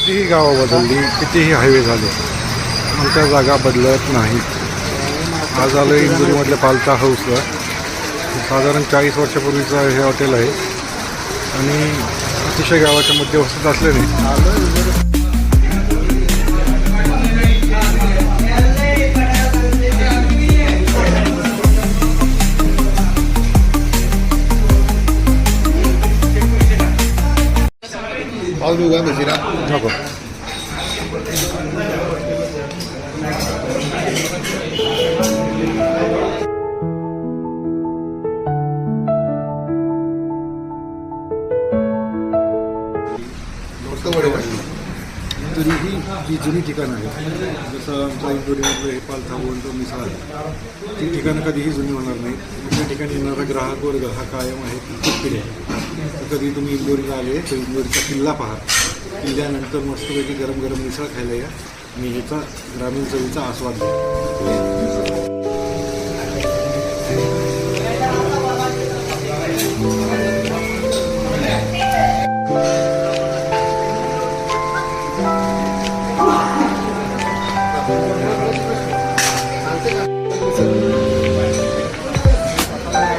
कितीही गावं बदलली कितीही हायवे झाले आमच्या जागा बदलत नाहीत. आज आलं इंदूरमधल्या पालता हाऊसला साधारण चाळीस वर्षापूर्वीचं हे हॉटेल आहे. आणि अतिशय गावाच्या मध्यवस्थेत असल्याने आज मी उगा मिळते ना नको फक्त तरीही जी जुनी ठिकाणं आहेत जसं आमचं इंदोरीमधलं हे पालथा गोंड मिसळ आहे ती ठिकाणं कधीही जुनी होणार नाही त्या ठिकाणी येणारा ग्राहक वर्ग हा कायम आहे खूप पिढी आहे. तर कधी तुम्ही इंदोरीला आले तर इंदोरीचा किल्ला पहा. किल्ल्यानंतर मस्तपैकी गरम गरम मिसळ खायला या. आणि ह्याचा ग्रामीण चवीचा आस्वाद घ्या.